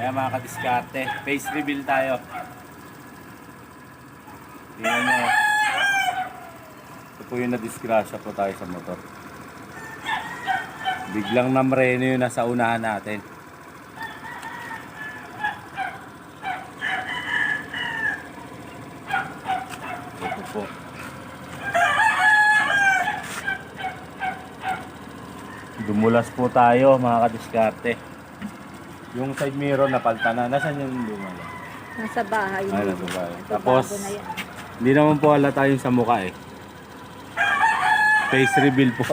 Kaya mga kadiskarte, face reveal tayo. Tingnan nyo. Ito po yung nadisgrasya po tayo sa motor. Biglang namreno yung nasa unahan natin. Ito po. Dumulas po tayo mga kadiskarte. Yung side mirror napalta na. Nasaan yung lumala? Nasa bahay. Ay, yun. nasa bahay. Tapos, bago na yan. Hindi naman po halata yung sa mukha eh. Face reveal po.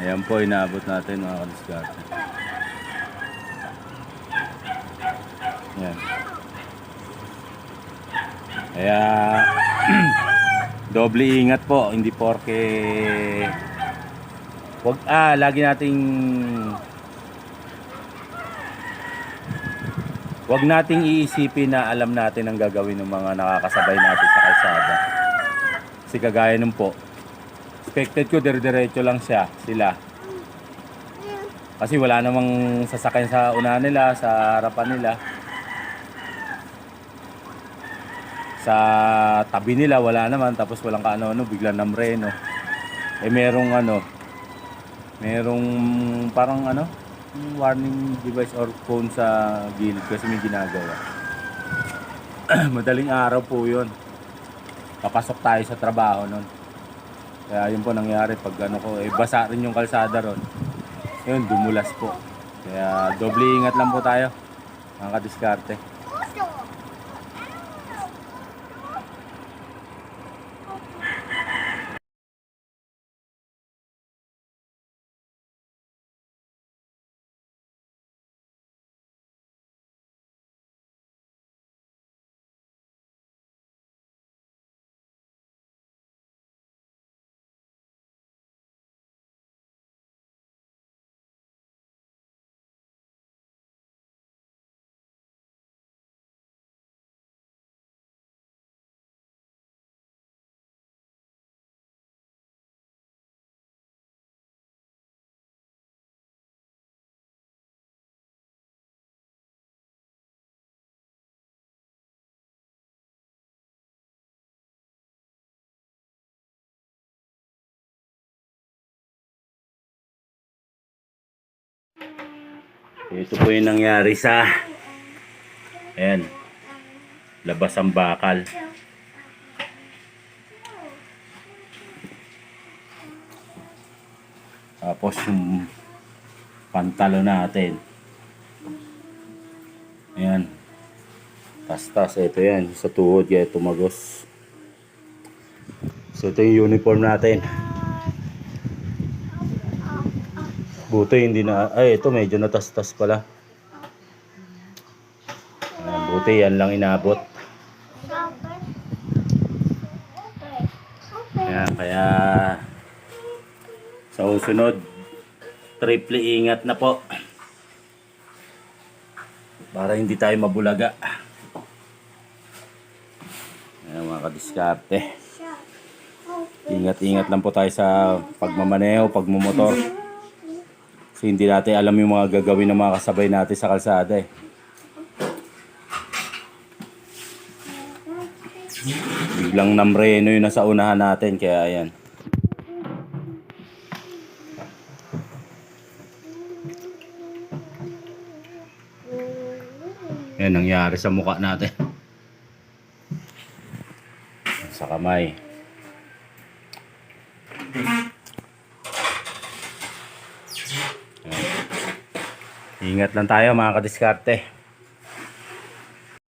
Ayan po, inaabot natin mga kadiskarte. Ayan. Kaya, doble ingat po. Hindi porke... Wag, ah, lagi nating Huwag nating iisipin na alam natin ang gagawin ng mga nakakasabay natin sa kalsada. Kasi kagaya nun po, expected ko dire-diretso lang siya, sila. Kasi wala namang sasakyan sa una nila, sa harapan nila. Sa tabi nila, wala naman. Tapos walang kaano-ano, biglang namreno. Eh merong ano, merong parang ano, warning device or phone sa gilid kasi may ginagawa. Madaling araw po yun. Papasok tayo sa trabaho nun. Kaya yun po nangyari pag ano ko, eh basa rin yung kalsada ron. Yun, dumulas po. Kaya doble ingat lang po tayo. Mga kadiskarte. Ito po yung nangyari sa Ayan. Labas ang bakal. Tapos yung pantalo natin. Ayan. Tas-tas. Ito yan. Sa tuhod kaya tumagos. So ito yung uniform natin. Buti hindi na, ay ito medyo natas-tas pala. Buti yan lang inabot. Ayan, kaya sa usunod, triple ingat na po. Para hindi tayo mabulaga. Ayan mga kadiskarte. Ingat-ingat lang po tayo sa pagmamaneho, pagmumotor. Kasi hindi natin alam yung mga gagawin ng mga kasabay natin sa kalsada eh. Biglang namreno yung nasa unahan natin kaya ayan. Yan nangyari sa mukha natin. Sa kamay. Ingat lang tayo mga kadiskarte.